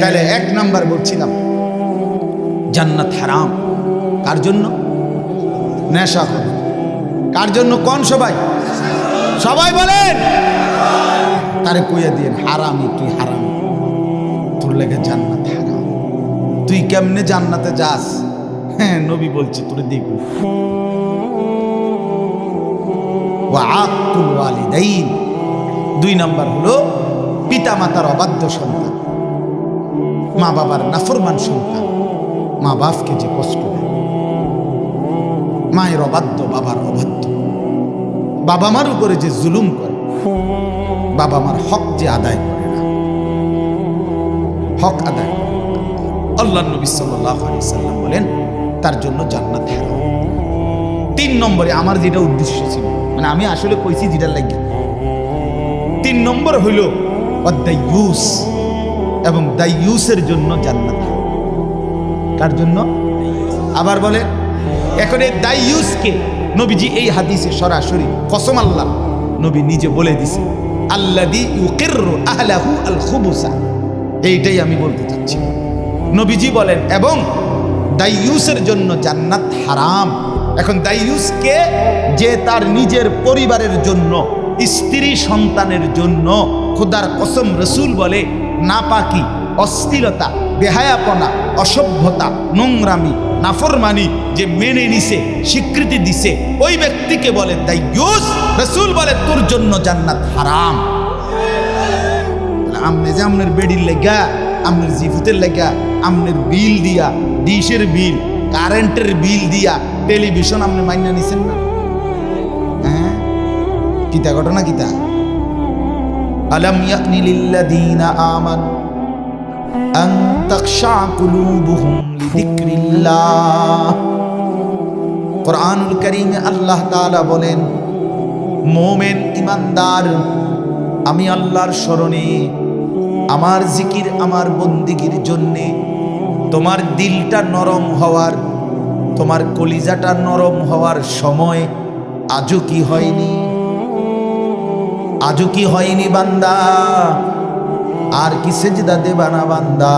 তাহলে এক নাম্বার বলছিলাম জান্নাত হারাম। কার জন্য? নেশা করে। কার জন্য কোন সবাই? সবাই বলেন। তারে কইয়া দিয়ে হারামি তুই হারাম। তোর লেগে জান্নাত হারাম। তুই কেমনে জান্নাতে যাস? হ্যাঁ নবী বলছে তোরে দেখবি। দুই নাম্বার হলো পিতা মাতার অবাধ্য সন্তান। মা বাবার নাফরমান সন্তান। মা বাপকে যে কষ্ট দেয়। মায়ের অবাধ্য, বাবার অবাধ্য। বাবা মার উপরে যে জুলুম করে, বাবা মার হক যে আদায় করে না, হক আদায় করে। আল্লাহ নবী সাল্লাম বলেন, তার জন্য জান্নাত হারাম। তিন নম্বরে আমার যেটা উদ্দেশ্য ছিল মানে আমি আসলে কইছি যেটা লাগি। তিন নম্বর হইল ইউস এবং দাইয়ুসের জন্য জান্নাত। কার জন্য? আবার বলে এখন এই দাইয়ুসকে নবীজি এই হাদিসে সরাসরি কসম আল্লাহ নবী নিজে বলে দিছে আল্লাদি আহলাহু আল খুবুসা এইটাই আমি বলতে চাচ্ছি। নবীজি বলেন, এবং দাইয়ুসের জন্য জান্নাত হারাম। এখন দাইয়ুসকে যে তার নিজের পরিবারের জন্য, স্ত্রী সন্তানের জন্য খোদার কসম রসুল বলে নাপাকি, অস্থিরতা, বেহায়াপনা, অসভ্যতা, নোংরামি, নাফরমানি যে মেনে নিছে, স্বীকৃতি দিছে, ওই ব্যক্তিকে বলে দাইয়ুস রসুল বলে তোর জন্য জান্নাত হারাম। আমনে যে আমনের বেডির লেগা আমনের জিফুতের লেগা আমনের বিল দিয়া, ডিশের বিল, কারেন্টের বিল দিয়া টেলিভিশন আপনি মাইনা নিছেন না? হ্যাঁ? কিতা ঘটনা কিতা? আলম ইয়াকনি লিল্লাযীনা আমানু আন তাখশা কুলুবুহুম লিযিকরিল্লাহ। কোরআনুল কারীমে আল্লাহ তাআলা বলেন, মোমেন ইমানদার আমি আল্লাহর স্মরণে আমার জিকির আমার বন্দিগির জন্যে তোমার দিলটা নরম হওয়ার, তোমার কলিজাটা নরম হওয়ার সময় আজও কি হয়নি? আজও কি হয়নি বান্দা? আর কি সেজদা দেবানা বান্দা?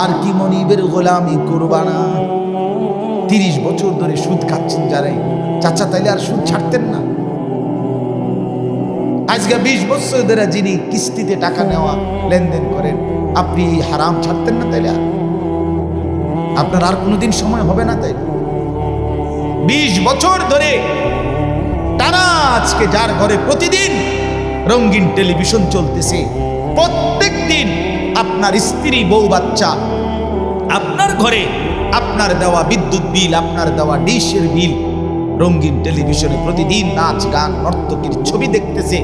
আর কি মনিবের গোলামি করবানা তিরিশ বছর ধরে সুদ খাচ্ছেন যারাই চাচা তাইলে আর সুদ ছাড়তেন না। আজকে বিশ বছর ধরে যিনি কিস্তিতে টাকা নেওয়া লেনদেন করেন, আপনি হারাম ছাড়তেন না তাইলে আর? আপনার আর কোনোদিন সময় হবে না তাই বিশ বছর ধরে টানা আজকে যার ঘরে প্রতিদিন রঙিন টেলিভিশন চলতেছে, প্রত্যেক দিন আপনার স্ত্রী, বউ, বাচ্চা, আপনার ঘরে আপনার দেওয়া বিদ্যুৎ বিল, আপনার দেওয়া ডিশের বিল, রঙিন টেলিভিশনে প্রতিদিন নাচ, গান, নর্তকীর ছবি দেখতেছে।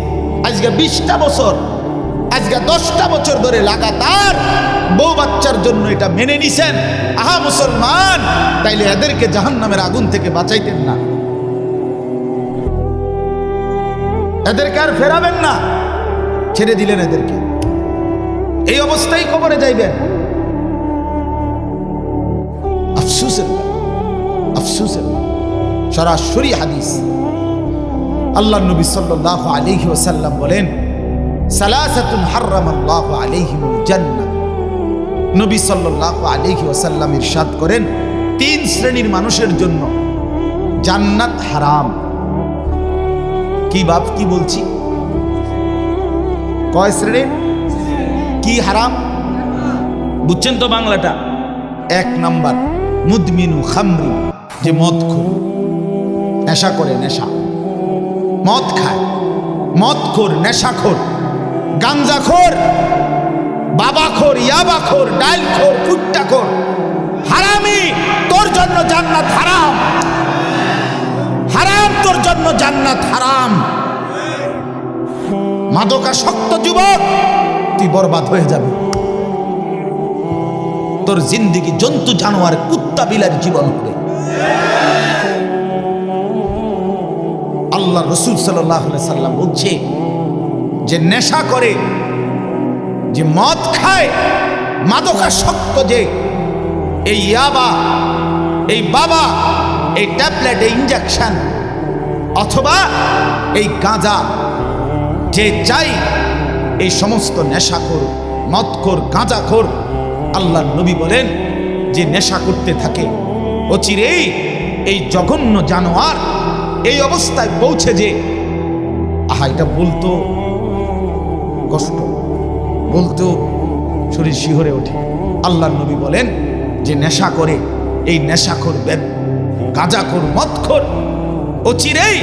আজকে বিশটা বছর, আজকে দশটা বছর ধরে লাগাতার বউ বাচ্চার জন্য এটা মেনে নিছেন। আহা, মুসলমান! তাইলে এদেরকে জাহান নামের আগুন থেকে বাঁচাইতেন না। এদেরকে আর ফেরাবেন না। ছেড়ে দিলেন এদেরকে। এই অবস্থায় কবরে যাইবেন। আফসুসের আফসুসের সরাসরি হাদিস। আল্লাহ নবী সাল্লাল্লাহু আলাইহি ওয়াসাল্লাম বলেন, সালাসাতুন হারামাল্লাহু আলাইহিমুল জান্নাহ। নবী সাল্লাল্লাহু আলাইহি ওয়াসাল্লাম ইরশাদ করেন, তিন শ্রেণির মানুষের জন্য জান্নাত হারাম। কি বাপ কি বলছি? কয় শ্রেণির? কি হারাম? বুঝছেন তো বাংলাটা? এক নাম্বার মুদমিনু খামরি যে মদ খোর নেশা করে নেশা। মদ খায়। মদ খোর নেশাখোর গাঞ্জাখোর বাবাখোর ইয়াবাখোর ডাইলখোর ফুট্টাখোর হারামি তোর জন্য জান্নাত হারাম। হারাম, তোর জন্য জান্নাত হারাম। মাদকাসক্ত যুবক, তুই বরবাদ হয়ে যাবে। তোর জিন্দিগি জন্তু, জানোয়ার, কুত্তা, বিলার জীবন হবে। আল্লাহ রসুল সাল্লাম বলছে, যে নেশা করে, যে মদ খায়, মাদকাসক্ত যে এই ইয়াবা, এই বাবা এই ট্যাবলেট এই ইঞ্জেকশন অথবা এই গাঁজা, যে চাই এই সমস্ত নেশাখোর, মদখোর, গাঁজাখোর আল্লাহ নবী বলেন, যে নেশা করতে থাকে। অচিরেই এই জঘন্য জানোয়ার এই অবস্থায় পৌঁছে যে, আহা, এটা বলতো কষ্ট, বলতো শরীর শিহরে ওঠে। আল্লাহ নবী বলেন, যে নেশা করে, এই নেশাখোর বেদ গাঁজাখোর, মদখোর অচিরেই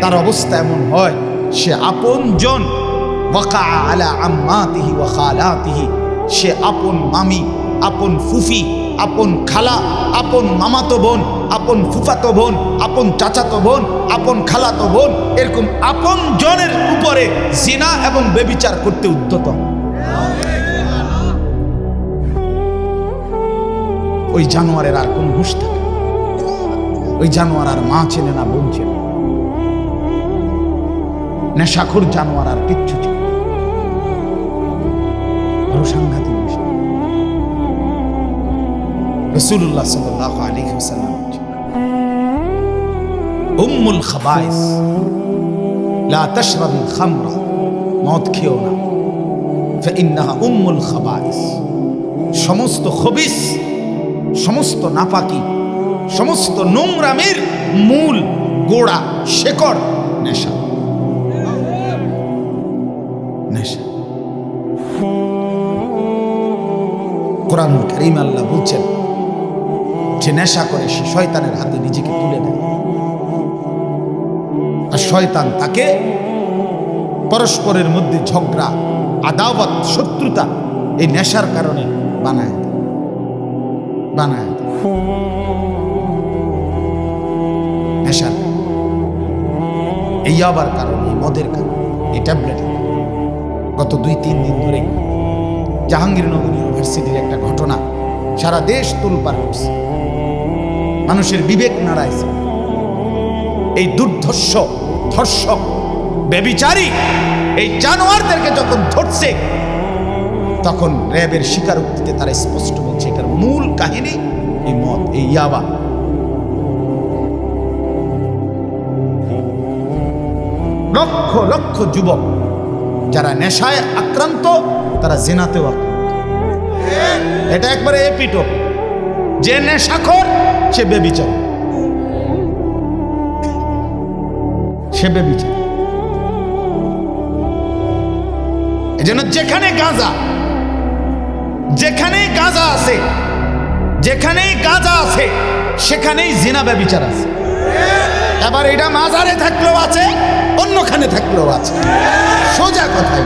তার অবস্থা এমন হয়, সে আপন জন ওয়াকা আলা আম্মাতিহি সে আপন মামি, আপন ফুফি, আপন খালা, আপন মামাতো বোন, আপন ফুফাতো বোন, আপন চাচাতো বোন, আপন খালাতো বোন, এরকম আপন জনের উপরে জিনা এবং বেবিচার করতে উদ্যত। ওই জানোয়ারের আর কোন না। ওই জানোয়ার আর মা চেনে না, বোন চেনে। নেশাখোর জানোয়ার আর কিচ্ছু ছিল না। সাংঘাতিক রসুল্লাহ সাল্লাহ আলী উম্মুল খাবাইস, লা খামরা, মদ খেও না ফাইন্নাহা সমস্ত খবিস, সমস্ত নাপাকি সমস্ত নোংরামের মূল, গোড়া, শেকড়, নেশা। নেশা। কোরআন করিম আল্লাহ বলছেন, যে নেশা করে সে শয়তানের হাতে নিজেকে তুলে দেয়। আর শয়তান তাকে পরস্পরের মধ্যে ঝগড়া, আদাওয়াত, শত্রুতা, এই নেশার কারণে বানায় বানায়। নেশার এই আবার কারণে, এই মদের কারণে, এই ট্যাবলেটের কারণে। গত দুই, তিন দিন ধরে জাহাঙ্গীরনগর ইউনিভার্সিটির একটা ঘটনা সারা দেশ তোলপার করছে। মানুষের বিবেক নাড়াইছে। এই দুর্ধর্ষ, ধর্ষক বেবিচারী এই জানোয়ারদেরকে যখন ধরছে, তখন র্যাবের স্বীকারোক্তিতে তারা স্পষ্ট বলছে, এটার মূল কাহিনী এই মদ, এই ইয়াবা। লক্ষ লক্ষ যুবক যারা নেশায় আক্রান্ত, তারা জেনাতেও আক্রান্ত। এটা একবারে এপিটো যে নেশাখোর, সে বেবিচার সে বেবিচার এজন্য যেখানে গাঁজা, যেখানেই গাঁজা আছে, যেখানেই গাঁজা আছে, সেখানেই জিনা ব্যবিচার আছে। এবার এটা মাজারে থাকলেও আছে, অন্যখানে থাকলেও আছে। সোজা কথাই।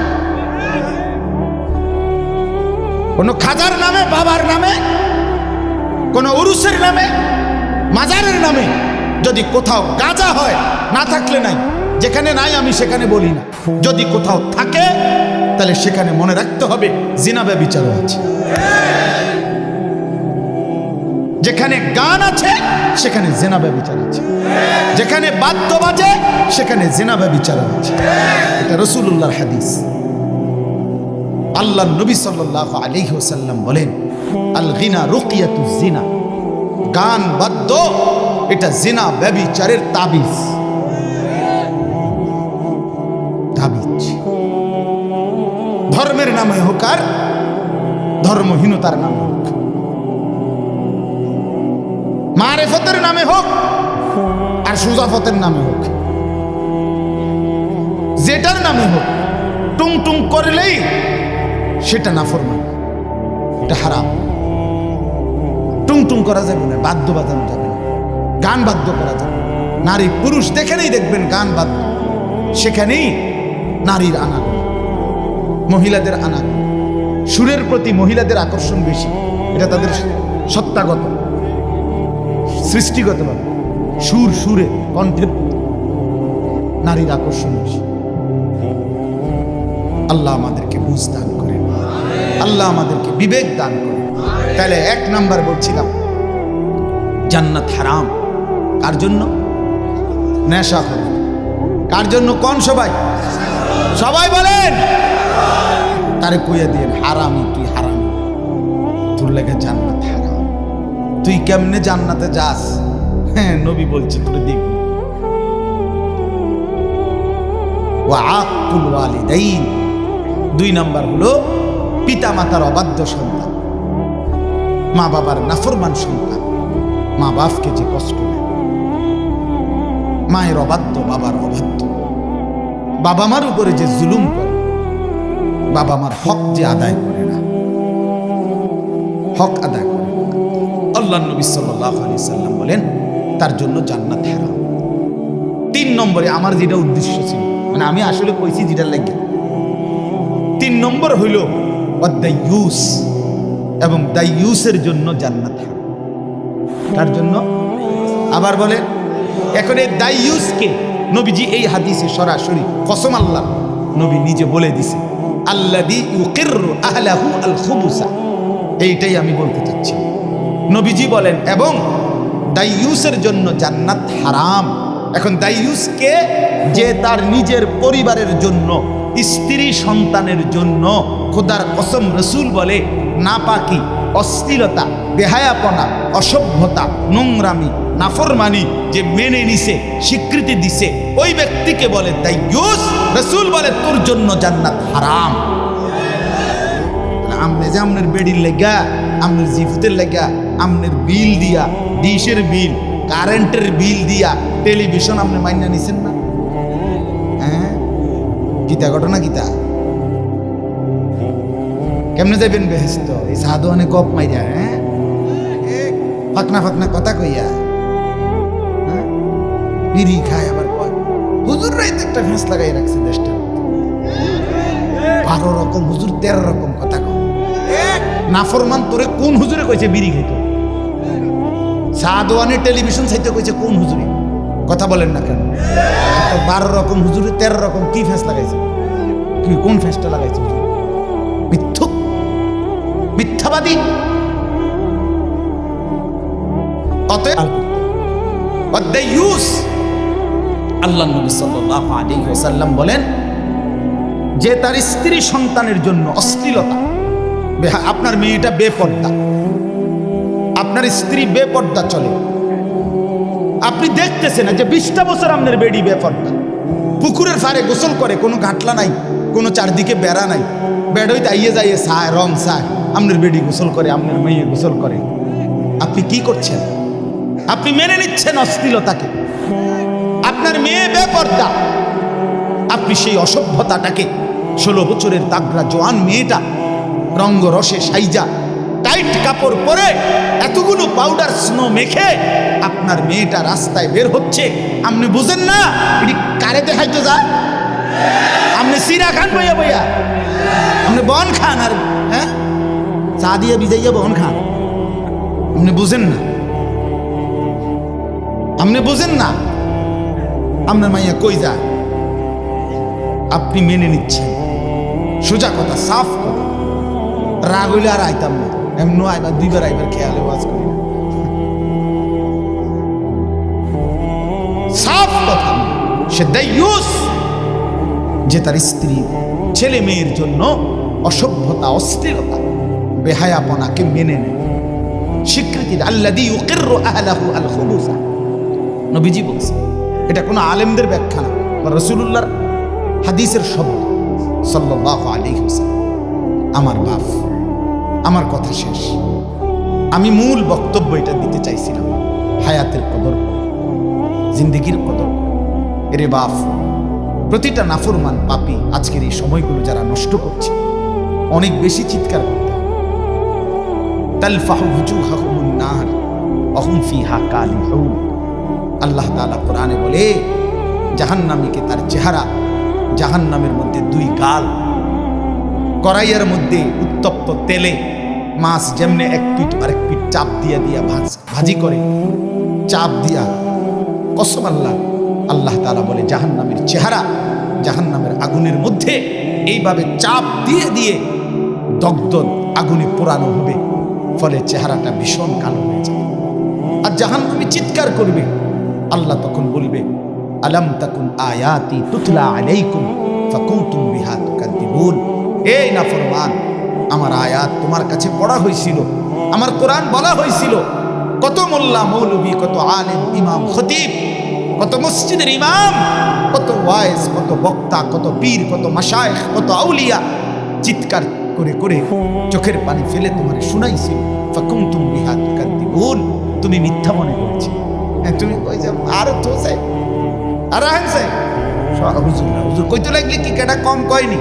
কোন খাজার নামে, বাবার নামে, কোন উরুসের নামে, মাজারের নামে যদি কোথাও গাঁজা হয়, না থাকলে নাই। যেখানে নাই আমি সেখানে বলি না। যদি কোথাও থাকে, তাহলে সেখানে মনে রাখতে হবে জিনাবে বিচারও আছে। যেখানে গান আছে, সেখানে জেনাবে বিচার আছে। যেখানে বাদ্য বাজে, সেখানে জেনা বিচার আছে। এটা রসুল্লাহর হাদিস। আল্লাহ নবী সাল্লাহ আলাইহি ওসাল্লাম বলেন আল গিনা রুকিয়াতু জিনা গান, বাদ্য, এটা জিনা ব্যবিচারের তাবিজ। তাবিজ। ধর্মের নামে হোক আর ধর্মহীনতার নামে। মারেফতের নামে হোক, আর সুজাফতের নামে হোক। যেটার নামে হোক, টুং টুং করলেই সেটা না ফরমান এটা হারাম। টুং টুং করা যাবে না, বাদ্য বাজানো যাবে না। গান বাদ্য করা যাবে নারী পুরুষ যেখানেই দেখবেন গান বাদ্য। সেখানেই নারীর আনা মহিলাদের আনা সুরের প্রতি মহিলাদের আকর্ষণ বেশি। এটা তাদের সত্তাগত। সৃষ্টিগতভাবে, সুর সুরে কণ্ঠের নারীর আকর্ষণ বেশি। আল্লাহ আমাদেরকে বুঝ দান করেন। আল্লাহ আমাদেরকে বিবেক দান করেন। তাহলে এক নাম্বার বলছিলাম, জান্নাত হারাম। কার জন্য? নেশা হবে কার জন্য কোন সবাই? সবাই বলেন। তারে কইয়া দিয়ে হারামি তুই হারামি। তোর লেগে জান্নাত হারাম। তুই কেমনে জান্নাতে যাস? হ্যাঁ নবী বলছে, তোর দেখবি। ওয়া আকুল ওয়ালিদাইন। দুই নাম্বার হলো পিতা মাতার অবাধ্য সন্তান। মা বাবার নাফরমান সন্তান। মা বাপকে যে কষ্ট দেয়। মায়ের অবাধ্য, বাবার অবাধ্য। বাবা মার উপরে যে জুলুম করে, বাবা মার হক যে আদায় করে না। হক আদায়। আল্লাহ নবী সাল্লাল্লাহু আলাইহি সাল্লাম বলেন, তার জন্য জান্নাত হারাম। তিন নম্বরে আমার যেটা উদ্দেশ্য ছিল মানে আমি আসলে কইছি যেটা লাগে। তিন নম্বর হইল ইউস এবং দাইয়ুসের জন্য জান্নাত হারাম। তার জন্য? আবার বলেন, এখন এই দাইয়ুসকে নবীজি এই হাদিসে সরাসরি, কসম আল্লাহ, নবী নিজে বলে দিছে আল খুবুসা এইটাই আমি বলতে চাচ্ছি। নবীজি বলেন, এবং দাইয়ুসের জন্য জান্নাত হারাম। এখন দাইয়ুসকে যে তার নিজের পরিবারের জন্য, স্ত্রী সন্তানের জন্য খোদার কসম রসুল বলে, নাপাকি, অশ্লীলতা, বেহায়াপনা, অসভ্যতা, নোংরামি, নাফরমানি যে মেনে নিছে, স্বীকৃতি দিছে, ওই ব্যক্তিকে বলে দাইয়ুস, রসুল বলে তোর জন্য জান্নাত হারাম। আমনে যে আমনের বেডির লেগা, আমনের জিফুতের লেগা আমনের বিল দিয়া, ডিশের বিল, কারেন্টের বিল দিয়া টেলিভিশন আপনি মাইনা নিছেন না? হ্যাঁ? গীতা, ঘটনা গীতা। কেমনে যাবেন বেহেস্ত এই সাধু অনেক কপ মাইরা হ্যাঁ? ফাকনা ফাকনা কথা কইয়া। হ্যাঁ? বিড়ি খায় আবার কয়, হুজুর রাইতে একটা ফেঁস লাগাই রাখছে দেশটা বারো রকম, হুজুর তেরো রকম কথা কয়। নাফরমান তোরে কোন হুজুরে কইছে, বিড়ি খাইতো? সাদওয়ানের টেলিভিশন চাইতে কইছে, কোন হুজুরি? কথা বলেন না কেন? বারো রকম হুজুরি, তেরো রকম কি ফেস লাগাইছে? কি, কোন ফেসটা লাগাইছে? মিথ্যুক। মিথ্যাবাদী। অতএব আল্লাহ নবী সাল্লাল্লাহু আলাইহি ওয়াসাল্লাম বলেন, যে তার স্ত্রী সন্তানের জন্য অশ্লীলতা আপনার মেয়েটা বেপর্দা আপনার স্ত্রী বেপর্দা চলে। আপনি দেখতেছেন না যে বিশটা বছর আপনার বেডি বেপর্দা। পুকুরের ফারে গোসল করে, কোনো ঘাটলা নাই, কোনো চারদিকে বেড়া নাই। বেড়ই দাইয়ে যাইয়ে সায়, রং সায়, আপনার বেডি গোসল করে, আপনার মেয়ে গোসল করে। আপনি কি করছেন? আপনি মেনে নিচ্ছেন অশ্লীলতাকে। আপনার মেয়ে বেপর্দা। আপনি সেই অসভ্যতাটাকে, ষোলো বছরের তাগরা জোয়ান মেয়েটা রঙ্গ রসে সাইজা টাইট কাপড় পরে এতগুলো পাউডার স্নো মেখে আপনার মেয়েটা রাস্তায় বের হচ্ছে। আপনি বুঝেন না এটি কারে দেখাইতে যা আপনি সিরা খান বইয়া ভাইয়া আপনি বন খান আর হ্যাঁ? চা দিয়ে বিজাইয়া বন খান। আপনি বুঝেন না। আপনি বুঝেন না। আপনার মাইয়া কই যায়? আপনি মেনে নিচ্ছেন। সোজা কথা, সাফ কথা। রাগ হইলে আর আইতাম না। এমন আইবার দুইবার আইবার খেয়ালে ওয়াজ করি। সাফ কথা। সে দাইয়ুস যে তার স্ত্রী ছেলে মেয়ের জন্য অসভ্যতা, অস্থিরতা, বেহায়াপনাকে মেনে নেয়। স্বীকৃতি আল্লাদি ইউকিররু আহলাহু আল খুবুসা নবীজি বলছে এটা কোনো আলেমদের ব্যাখ্যা না বা রসুলুল্লাহর হাদিসের শব্দ। সাল্লাহ আলী হোসেন আমার বাপ আমার কথা শেষ। আমি মূল বক্তব্য এটা দিতে চাইছিলাম, হায়াতের কদর জিন্দিগির কদর। এরে বাপ, প্রতিটা নাফরমান পাপি আজকের এই সময়গুলো যারা নষ্ট করছে, অনেক বেশি চিৎকার করতে আল্লাহ তাআলা কোরআনে বলে জাহান্নামীকে তার চেহারা, জাহান্নামের মধ্যে দুই গাল কড়াইয়ের মধ্যে উত্তপ্ত তেলে মাছ যেমনে এক পিঠ আরেক পিঠ চাপ দিয়া দিয়া ভাজ ভাজি করে, চাপ দিয়া কসম আল্লাহ আল্লাহ তালা বলে, জাহান্নামের চেহারা, জাহান্নামের আগুনের মধ্যে এইভাবে চাপ দিয়ে দিয়ে দগ্ধ আগুনে পোড়ানো হবে, ফলে চেহারাটা ভীষণ কালো হয়ে যাবে আর জাহান্নামী চিৎকার করবে, আল্লাহ তখন বলবে, আলাম তাকুন আয়াতি তুতলা আলাইকুম, ফাকুনতুম বিহা তুকাদ্দিবুন এই নাফরমান আমার আয়াত তোমার কাছে পড়া হয়েছিল আমার কোরআন বলা হয়েছিল কত মোল্লা মৌলবী কত আলেম ইমাম খতিব কত মসজিদের ইমাম কত ওয়াইজ কত বক্তা কত পীর কত মাশায়েখ কত আউলিয়া চিৎকার করে করে চোখের পানি ফেলে তোমার শুনাইছি ফাকুম তুমি বিহাত কাদ্দিবুন তুমি মিথ্যা মনে করেছি। হ্যাঁ, তুমি ওই যে আর তো চাই আর চাই সব হুজুর হুজুর কইতে লাগলে কি কেটা কম কয়নি?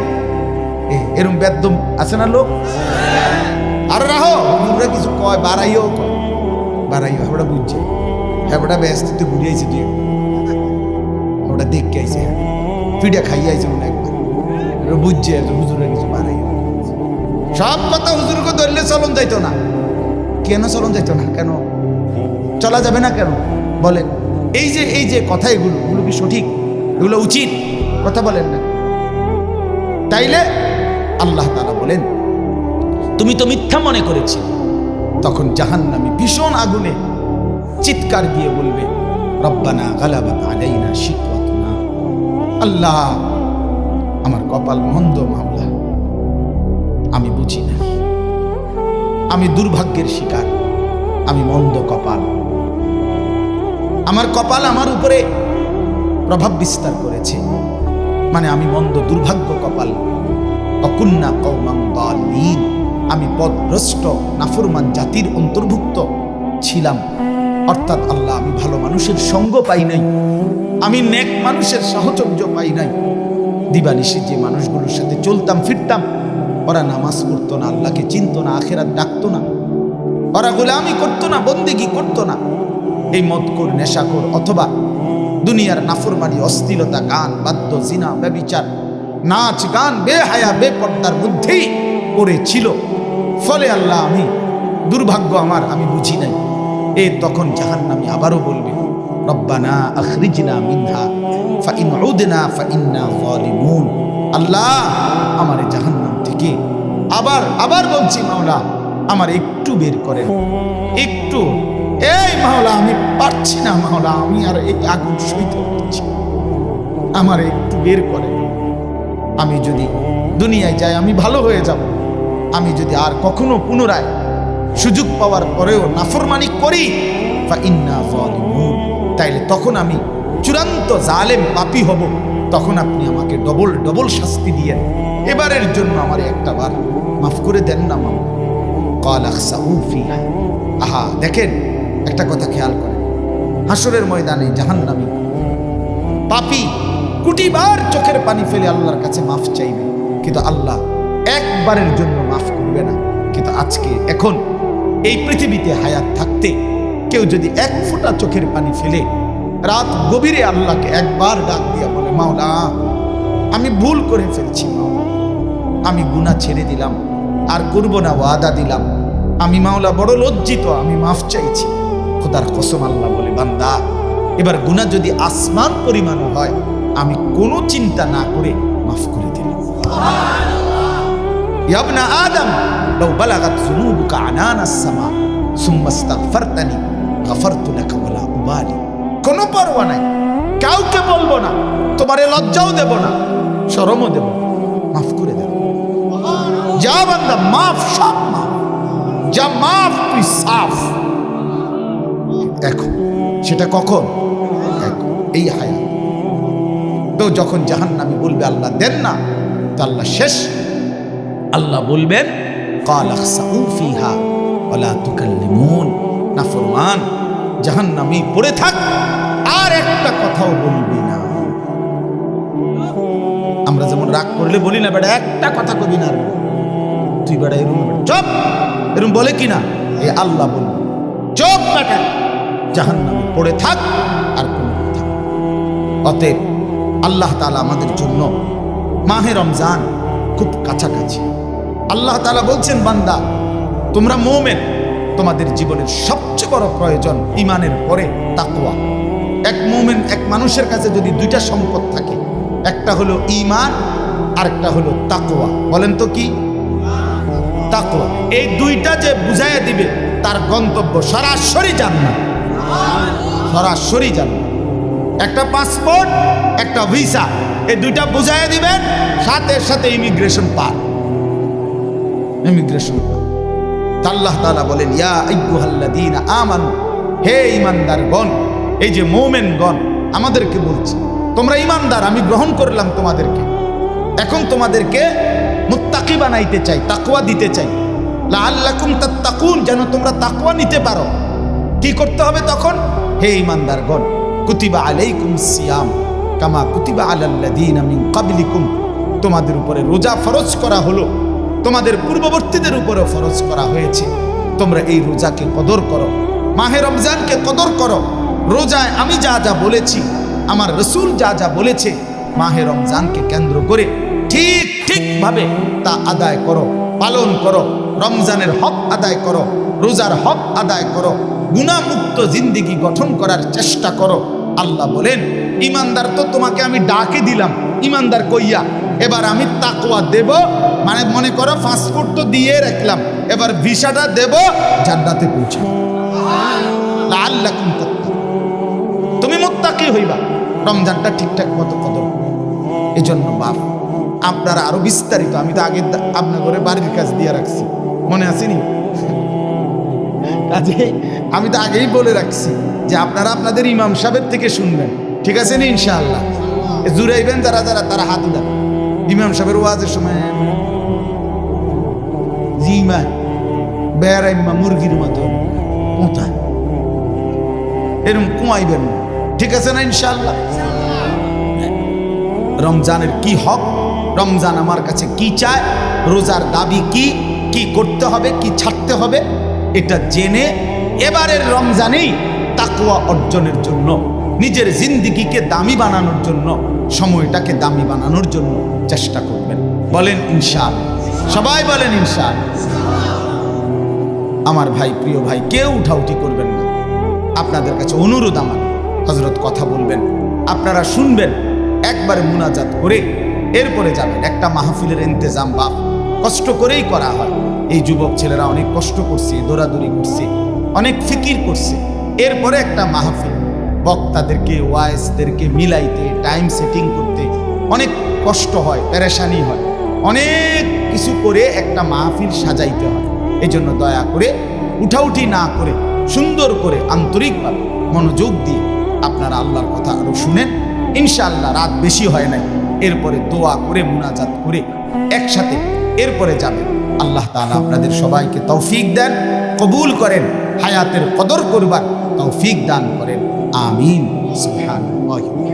এরম বেদম আছে না লোক? আর রাহো হুজুররা কিছু কয়, বাড়াইও বাড়াইও, হেবড়া বুঝছে। হেবড়া ব্যস্ত ঘুরিয়েছে তুই ওটা দেখতে আইছে পিঠা খাইয়ে আইছে মনে একবার। বুঝছে যে হুজুরের কিছু বাড়াই সব কথা হুজুরকে ধরলে চলন যাইতো না। কেন চলন যাইতো না? কেন? চলা যাবে না কেন? বলেন এই যে এই যে কথা এগুলো এগুলো কি সঠিক? এগুলো উচিত? কথা বলেন না। তাইলে আল্লাহ তাআলা বলেন, তুমি তো মিথ্যা মনে করেছি। তখন জাহান্নামী ভীষণ আগুনে চিৎকার দিয়ে বলবে, রব্বানা গালাবাত আলাইনা আল্লাহ, আমার কপাল মন্দ মামলা। আমি বুঝি না। আমি দুর্ভাগ্যের শিকার। আমি মন্দ কপাল। আমার কপাল আমার উপরে প্রভাব বিস্তার করেছে। মানে আমি মন্দ দুর্ভাগ্য কপাল। অকুন্না কৌমাং দালিন আমি পদভ্রষ্ট, নাফরমান জাতির অন্তর্ভুক্ত ছিলাম। অর্থাৎ আল্লাহ, আমি ভালো মানুষের সঙ্গ পাই নাই। আমি নেক মানুষের সাহচর্য পাই নাই। দিবানিশি যে মানুষগুলোর সাথে চলতাম, ফিরতাম, ওরা নামাজ পড়তো না, আল্লাহকে চিনত না, আখেরাত ডাকতো না। ওরা গোলামি করতো না, বন্দিগি করতো না। এই মদকর, নেশাকর অথবা দুনিয়ার নাফরমানি অস্থিরতা গান, বাদ্য, জিনা, ব্যবিচার নাচ গান, বেহায়া, বেপর্দার মধ্যেই করেছিল। ফলে আল্লাহ আমি, দুর্ভাগ্য আমার, আমি বুঝি নাই। এ তখন জাহান্নামী আবারও বলবে, রব্বানা আখরিজনা মিনহা, ফাইন উদনা ফাইন্না যালিমুন। আল্লাহ আমার এই জাহান্নাম থেকে আবার আবার বলছি, মাওলা, আমার একটু বের করেন একটু, এই মাওলা, আমি পারছি না, মাওলা, আমি আর এই আগুন সইতে আমার একটু বের করেন আমি যদি দুনিয়ায় যাই, আমি ভালো হয়ে যাব। আমি যদি আর কখনো পুনরায় সুযোগ পাওয়ার পরেও নাফরমানি করি বা ইন্না তাইলে তখন আমি চূড়ান্ত জালেম পাপি হব। তখন আপনি আমাকে ডবল ডবল শাস্তি দিয়ে এবারের জন্য আমার একটা বার মাফ করে দেন না, মামা। আহা, দেখেন, একটা কথা খেয়াল করেন। হাসরের ময়দানে জাহান্নামি পাপি কুটিবার চোখের পানি ফেলে আল্লাহর কাছে মাফ চাইবে। কিন্তু আল্লাহ একবারের জন্য মাফ করবে না। কিন্তু আজকে, এখন এই পৃথিবীতে হায়াত থাকতে কেউ যদি এক ফোঁটা চোখের পানি ফেলে, রাত গভীরে আল্লাহকে একবার ডাক দিয়া বলে, মাওলা, আমি ভুল করে ফেলছি আমি গুনাহ ছেড়ে দিলাম, আর করব না, ওয়াদা দিলাম। আমি, মাওলা, বড় লজ্জিত, আমি মাফ চাইছি। খোদার কসম আল্লাহ বলে, বান্দা, এবার গুনাহ যদি আসমান পরিমাণ হয় আমি কোনো চিন্তা না করে মাফ করে দিলাম। ইয়াবনা আদম সামা, সুম্মা ইস্তাগফারতানি, গাফারতু লাকা ওয়ালা উবালি। কোনো নাই। কাউকে বলব না। তোমারে লজ্জাও দেব না, শরমও দেব মাফ করে দেব যা বান্দা, মাফ, সব মাফ। যা মাফ, তুই সাফ। এখন, সেটা কখন? এই হায়াত তো যখন জাহান্নামি বলবে আল্লাহ দেন না তো আল্লাহ শেষ। আল্লাহ বলবেন কালাকসাউফিহা ওলা তুকাল্লিমুন। নাফরমান জাহান্নামি পড়ে থাক আর একটা কথাও বলবি না। আমরা যেমন রাগ করলে বলি না বেটা একটা কথা কবি না। তুই বেটা এরম চপ। এরম বলে কি না? এ আল্লাহ বলবে। চপ বেটা। জাহান্নামে পড়ে থাক আর কোনো কথা অতএব আল্লাহ তালা আমাদের জন্য মাহে রমজান খুব কাছাকাছি। আল্লাহ তালা বলছেন, বান্দা, তোমরা মোমেন, তোমাদের জীবনের সবচেয়ে বড় প্রয়োজন ইমানের পরে তাকুয়া এক মোমেন, এক মানুষের কাছে যদি দুইটা সম্পদ থাকে, একটা হলো ইমান আর একটা হলো তাকওয়া। বলেন তো কি? তাকওয়া। এই দুইটা যে বুঝাইয়া দিবে, তার গন্তব্য সরাসরি জান্নাত। সরাসরি জান্নাত। একটা পাসপোর্ট একটা ভিসা এই দুইটা বুঝাইয়া দিবেন, সাথে সাথে ইমিগ্রেশন পার। ইমিগ্রেশন আল্লাহ তাআলা বলেন, ইয়া আইয়ুহাল্লাযীনা আমানু হে ঈমানদারগণ, এই যে মুমিনগণ, আমাদেরকে বলছে, তোমরা ঈমানদার, আমি গ্রহণ করলাম তোমাদেরকে। এখন তোমাদেরকে মুত্তাকি বানাইতে চাই তাকুয়া দিতে চাই। লা লাআল্লাকুম তাত্তাকুন, যেন তোমরা তাকুয়া নিতে পারো। কি করতে হবে তখন? হে ইমানদারগণ কুতিবা আলাইকুম সিয়াম কামা কুতিবা আলাল্লাযীনা মিন ক্বাবলিকুম। তোমাদের উপরে রোজা ফরজ করা হলো, তোমাদের পূর্ববর্তীদের উপরে ফরজ করা হয়েছে। তোমরা এই রোজাকে কদর করো, মাহে রমজানকে কদর করো। রোজায় আমি যা যা বলেছি, আমার রসুল যা যা বলেছে, মাহে রমজানকে কেন্দ্র করে ঠিক ঠিকভাবে তা আদায় করো, পালন করো। রমজানের হক আদায় করো, রোজার হক আদায় করো। গুণামুক্ত জিন্দিগি গঠন করার চেষ্টা করো। আল্লাহ বলেন, ইমানদার তো তোমাকে আমি ডাকে দিলাম, ইমানদার কইয়া। এবার আমি তাকওয়া দেব মানে মনে করো পাসপোর্ট তো দিয়ে রাখলাম, এবার ভিসাটা দেব, জান্নাতে পৌঁছে। তুমি মুত্তাকি হইবা, রমজানটা ঠিকঠাক মতো। এই জন্য বাপ, আপনারা আরও বিস্তারিত, আমি তো আগে আপনার বাড়ির কাজ দিয়ে রাখছি। মনে আসেনি কাজে আমি তো আগেই বলে রাখছি। যে আপনারা আপনাদের ইমাম সাহেবের থেকে শুনবেন। ঠিক আছে না ইনশাআল্লাহ? জুড়াইবেন যারা যারা, তারা হাত উঠান। ইমাম সাহেবের ওয়াজের সময়, জি মা বেড়াইমা মুরগির মতো এরকম কুয়াইবেন ঠিক আছে না ইনশাআল্লাহ? রমজানের কি হক? রমজান আমার কাছে কি চায়? রোজার দাবি কি? কি করতে হবে? কি ছাড়তে হবে? এটা জেনে এবারের রমজানেই তাকুয়া অর্জনের জন্য, নিজের জিন্দিগিকে দামি বানানোর জন্য, সময়টাকে দামি বানানোর জন্য চেষ্টা করবেন। বলেন ইনশাল সবাই বলেন ইনশাল আমার ভাই, প্রিয় ভাই, কেউ উঠাউঠি করবেন না। আপনাদের কাছে অনুরোধ আমার। হজরত কথা বলবেন। আপনারা শুনবেন, একবারে মুনাজাত করে এরপরে যাবেন। একটা মাহফিলের ইন্তজাম বাপ। কষ্ট করেই করা হয়। এই যুবক ছেলেরা অনেক কষ্ট করছে, দৌড়াদৌড়ি করছে, অনেক ফিকির করছে। এরপরে একটা মাহফিল। বক্তাদেরকে ওয়াইসদেরকে মিলাইতে টাইম সেটিং করতে অনেক কষ্ট হয় প্যারেশানি হয়। অনেক কিছু করে একটা মাহফিল সাজাইতে হয়। এই জন্য দয়া করে উঠাউঠি না করে, সুন্দর করে, আন্তরিকভাবে মনোযোগ দিয়ে আপনারা আল্লাহর কথা আরও শুনেন। ইনশাআল্লাহ রাত বেশি হয় নাই। এরপরে দোয়া করে, মুনাজাত করে একসাথে এরপরে যাবেন। আল্লাহ তাআলা আপনাদের সবাইকে তৌফিক দেন, কবুল করেন। হায়াতের কদর করবার তৌফিক দান করেন। আমিন। সুবহানাল্লাহ।